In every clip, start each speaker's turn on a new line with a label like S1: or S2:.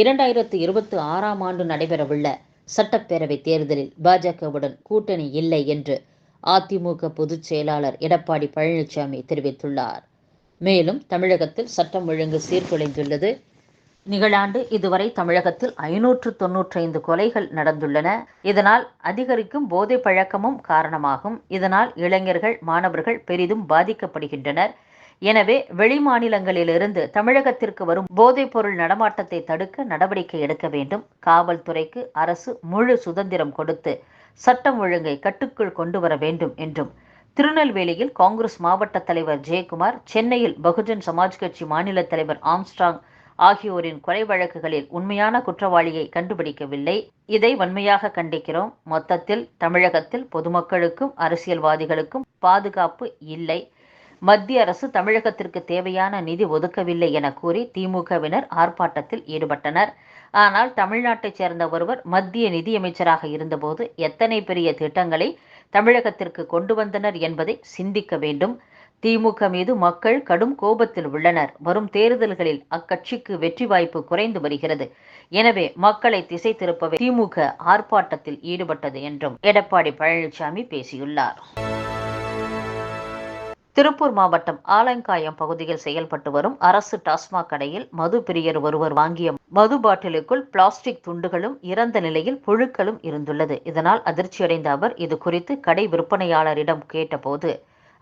S1: இரண்டாயிரத்து இருபத்தி ஆறாம் ஆண்டு நடைபெறவுள்ள சட்டப்பேரவை தேர்தலில் பாஜகவுடன் கூட்டணி இல்லை என்று அதிமுக பொதுச் செயலாளர் எடப்பாடி பழனிசாமி தெரிவித்துள்ளார் மேலும் தமிழகத்தில் சட்டம் ஒழுங்கு சீர்குலைந்துள்ளது நிகழாண்டு இதுவரை தமிழகத்தில் ஐநூற்று தொன்னூற்றைந்து கொலைகள் நடந்துள்ளன இதனால் அதிகரிக்கும் போதை பழக்கமும் காரணமாகும் இதனால் இளைஞர்கள் மாணவர்கள் பெரிதும் பாதிக்கப்படுகின்றனர் எனவே வெளிமாநிலங்களிலிருந்து தமிழகத்திற்கு வரும் பொருள் நடமாட்டத்தை தடுக்க நடவடிக்கை எடுக்க வேண்டும் காவல்துறைக்கு அரசு முழு சுதந்திரம் கொடுத்து சட்டம் ஒழுங்கை கட்டுக்குள் கொண்டு வர வேண்டும் என்றும் திருநெல்வேலியில் காங்கிரஸ் மாவட்ட தலைவர் ஜெயக்குமார் சென்னையில் பகுஜன் சமாஜ் கட்சி மாநில தலைவர் ஆம்ஸ்ட்ராங் ஆகியோரின் கொலை வழக்குகளில் உண்மையான குற்றவாளியை கண்டுபிடிக்கவில்லை இதை வன்மையாக கண்டிக்கிறோம் மொத்தத்தில் தமிழகத்தில் பொதுமக்களுக்கும் அரசியல்வாதிகளுக்கும் பாதுகாப்பு இல்லை மத்திய அரசு தமிழகத்திற்கு தேவையான நிதி ஒதுக்கவில்லை என கூறி திமுகவினர் ஆர்ப்பாட்டத்தில் ஈடுபட்டனர் ஆனால் தமிழ்நாட்டைச் சேர்ந்த ஒருவர் மத்திய நிதியமைச்சராக இருந்தபோது எத்தனை பெரிய திட்டங்களை தமிழகத்திற்கு கொண்டு வந்தனர் என்பதை சிந்திக்க வேண்டும் திமுக மீது மக்கள் கடும் கோபத்தில் உள்ளனர் வரும் தேர்தல்களில் அக்கட்சிக்கு வெற்றி வாய்ப்பு குறைந்து வருகிறது எனவே மக்களை திசை திருப்பவே திமுக ஆர்ப்பாட்டத்தில் ஈடுபட்டது என்றும் எடப்பாடி பழனிசாமி பேசியுள்ளார் திருப்பூர் மாவட்டம் ஆலங்காயம் பகுதியில் செயல்பட்டு வரும் அரசு டாஸ்மாக் கடையில் மது பிரியர் ஒருவர் வாங்கிய மது பாட்டிலுக்குள் பிளாஸ்டிக் துண்டுகளும் இறந்த நிலையில் புழுக்களும் இருந்துள்ளது இதனால் அதிர்ச்சியடைந்த அவர் இது குறித்து கடை விற்பனையாளரிடம் கேட்டபோது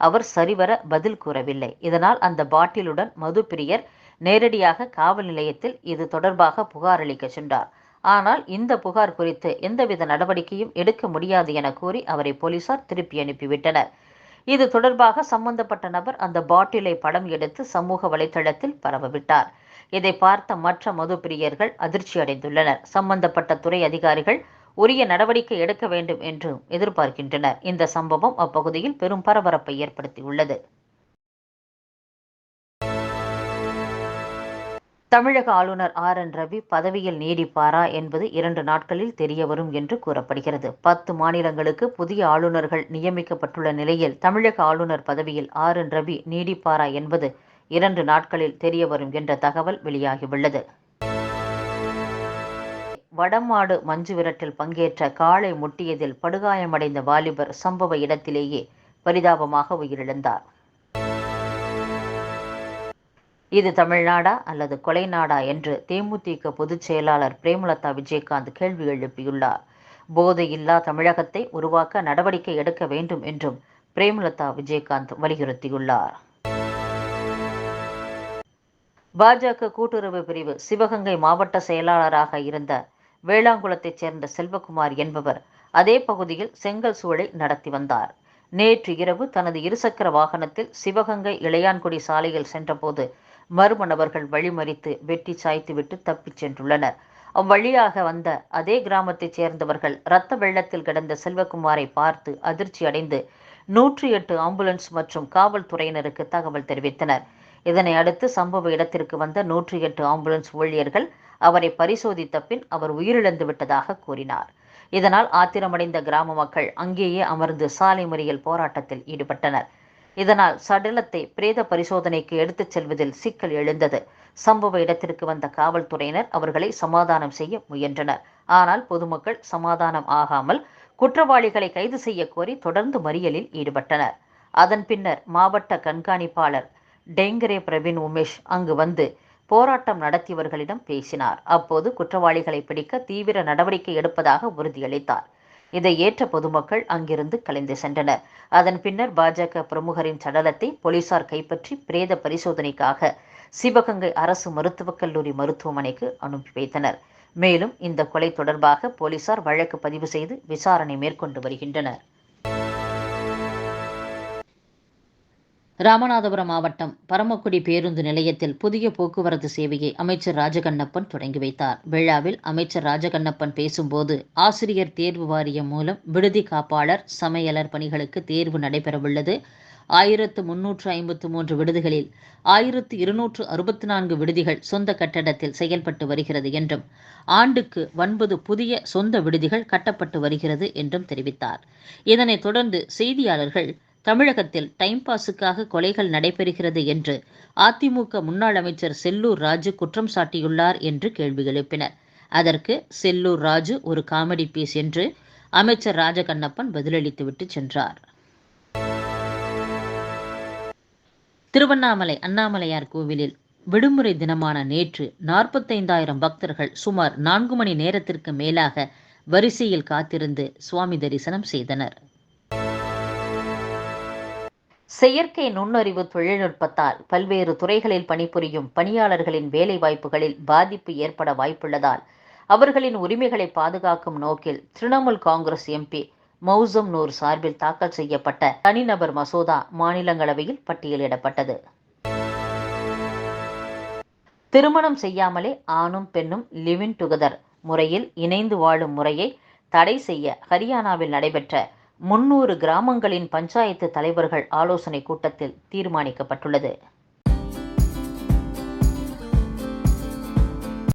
S1: அவர் சரிவர பதில் கூறவில்லை இதனால் அந்த பாட்டிலுடன் மது பிரியர் நேரடியாக காவல் நிலையத்தில் இது தொடர்பாக புகார் அளிக்க சென்றார் ஆனால் இந்த புகார் குறித்து எந்தவித நடவடிக்கையும் எடுக்க முடியாது என கூறி அவரை போலீசார் திருப்பி அனுப்பிவிட்டனர் இது தொடர்பாக சம்பந்தப்பட்ட நபர் அந்த பாட்டிலை படம் எடுத்து சமூக வலைதளத்தில் பரவவிட்டார் இதை பார்த்த மற்ற மது பிரியர்கள் அதிர்ச்சி அடைந்துள்ளனர் சம்பந்தப்பட்ட துறை அதிகாரிகள் உரிய நடவடிக்கை எடுக்க வேண்டும் என்றும் எதிர்பார்க்கின்றனர் இந்த சம்பவம் அப்பகுதியில் பெரும் பரபரப்பை ஏற்படுத்தியுள்ளது தமிழக ஆளுநர் ஆர் என் ரவி பதவியில் நீடிப்பாரா என்பது இரண்டு நாட்களில் தெரியவரும் என்று கூறப்படுகிறது பத்து மாநிலங்களுக்கு புதிய ஆளுநர்கள் நியமிக்கப்பட்டுள்ள நிலையில் தமிழக ஆளுநர் பதவியில் ஆர் என் ரவி நீடிப்பாரா என்பது இரண்டு நாட்களில் தெரியவரும் என்ற தகவல் வெளியாகியுள்ளது வடமாடு மஞ்சு விரட்டில் பங்கேற்ற காளை முட்டியதில் படுகாயமடைந்த வாலிபர் சம்பவ இடத்திலேயே பரிதாபமாக உயிரிழந்தார் இது தமிழ்நாடா அல்லது கொலை நாடா என்று தேமுதிக பொதுச் செயலாளர் பிரேமலதா விஜயகாந்த் கேள்வி எழுப்பியுள்ளார் போதையில்லா தமிழகத்தை உருவாக்க நடவடிக்கை எடுக்க வேண்டும் என்றும் பிரேமலதா விஜயகாந்த் வலியுறுத்தியுள்ளார் பாஜக கூட்டுறவு பிரிவு சிவகங்கை மாவட்ட செயலாளராக இருந்த வேளாங்குளத்தைச் சேர்ந்த செல்வகுமார் என்பவர் அதே பகுதியில் செங்கல் சூழலை நடத்தி வந்தார் நேற்று இரவு தனது இருசக்கர வாகனத்தில் சிவகங்கை இளையான்குடி சாலையில் சென்றபோது மறுமணவர்கள் வழிமறித்து வெட்டி சாய்த்துவிட்டு தப்பிச் சென்றுள்ளனர் அவ்வழியாக வந்த அதே கிராமத்தைச் சேர்ந்தவர்கள் இரத்த வெள்ளத்தில் கிடந்த செல்வகுமாரை பார்த்து அதிர்ச்சி அடைந்து நூற்றி எட்டு ஆம்புலன்ஸ் மற்றும் காவல்துறையினருக்கு தகவல் தெரிவித்தனர் இதனை அடுத்து சம்பவ இடத்திற்கு வந்த நூற்றி எட்டு ஆம்புலன்ஸ் ஊழியர்கள் அவரை பரிசோதித்த பின் அவர் உயிரிழந்து விட்டதாக கூறினார் இதனால் ஆத்திரமடைந்த கிராம மக்கள் அங்கேயே அமர்ந்து சாலை மறியல் போராட்டத்தில் ஈடுபட்டனர் இதனால் சடலத்தை பிரேத பரிசோதனைக்கு எடுத்துச் செல்வதில் சிக்கல் எழுந்தது சம்பவ இடத்திற்கு வந்த காவல்துறையினர் அவர்களை சமாதானம் செய்ய முயன்றனர் ஆனால் பொதுமக்கள் சமாதானம் ஆகாமல் குற்றவாளிகளை கைது செய்ய கோரி தொடர்ந்து மறியலில் ஈடுபட்டனர் அதன் பின்னர் மாவட்ட கண்காணிப்பாளர் டெங்கரே பிரவீன் உமேஷ் அங்கு வந்து போராட்டம் நடத்தியவர்களிடம் பேசினார் அப்போது குற்றவாளிகளை பிடிக்க தீவிர நடவடிக்கை எடுப்பதாக உறுதியளித்தார் இதை ஏற்ற பொதுமக்கள் அங்கிருந்து கலைந்து சென்றனர் அதன் பின்னர் பாஜக பிரமுகரின் சடலத்தை போலீசார் கைப்பற்றி பிரேத பரிசோதனைக்காக சிவகங்கை அரசு மருத்துவக் கல்லூரி மருத்துவமனைக்கு அனுப்பி வைத்தனர் மேலும் இந்த கொலை தொடர்பாக போலீசார் வழக்கு பதிவு செய்து விசாரணை மேற்கொண்டு வருகின்றனர் ராமநாதபுரம் மாவட்டம் பரமக்குடி பேருந்து நிலையத்தில் புதிய போக்குவரத்து சேவையை அமைச்சர் ராஜகண்ணப்பன் தொடங்கி வைத்தார் விழாவில் அமைச்சர் ராஜகண்ணப்பன் பேசும்போது ஆசிரியர் தேர்வு வாரியம் மூலம் விடுதி காப்பாளர் சமையலர் பணிகளுக்கு தேர்வு நடைபெறவுள்ளது ஆயிரத்து முன்னூற்று ஐம்பத்து மூன்று விடுதிகளில் ஆயிரத்து இருநூற்று அறுபத்தி நான்கு விடுதிகள் சொந்த கட்டடத்தில் செயல்பட்டு வருகிறது என்றும் ஆண்டுக்கு ஒன்பது புதிய சொந்த விடுதிகள் கட்டப்பட்டு வருகிறது என்றும் தெரிவித்தார் இதனைத் தொடர்ந்து செய்தியாளர்கள் தமிழகத்தில் டைம் பாஸுக்காக கொலைகள் நடைபெறுகிறது என்று அதிமுக முன்னாள் அமைச்சர் செல்லூர் ராஜு குற்றம் சாட்டியுள்ளார் என்று கேள்வி எழுப்பினர் அதற்கு செல்லூர் ராஜு ஒரு காமெடி பீஸ் என்று அமைச்சர் ராஜகண்ணப்பன் பதிலளித்துவிட்டு சென்றார் திருவண்ணாமலை அண்ணாமலையார் கோவிலில் விடுமுறை தினமான நேற்று நாற்பத்தைந்தாயிரம் பக்தர்கள் சுமார் நான்கு மணி நேரத்திற்கு மேலாக வரிசையில் காத்திருந்து சுவாமி தரிசனம் செய்தனர் செயற்கை நுண்ணறிவு தொழில்நுட்பத்தால் பல்வேறு துறைகளில் பணிபுரியும் பணியாளர்களின் வேலை வாய்ப்புகளில் பாதிப்பு ஏற்பட வாய்ப்புள்ளதால் அவர்களின் உரிமைகளை பாதுகாக்கும் நோக்கில் திரிணாமுல் காங்கிரஸ் எம்பி மௌசம் நூர் சார்பில் தாக்கல் செய்யப்பட்ட தனிநபர் மசோதா மாநிலங்களவையில் பட்டியலிடப்பட்டது திருமணம் செய்யாமலே ஆணும் பெண்ணும் லிவின் டுகெதர் முறையில் இணைந்து வாழும் முறையை தடை செய்ய ஹரியானாவில் நடைபெற்ற முன்னூறு கிராமங்களின் பஞ்சாயத்து தலைவர்கள் ஆலோசனை கூட்டத்தில் தீர்மானிக்கப்பட்டுள்ளது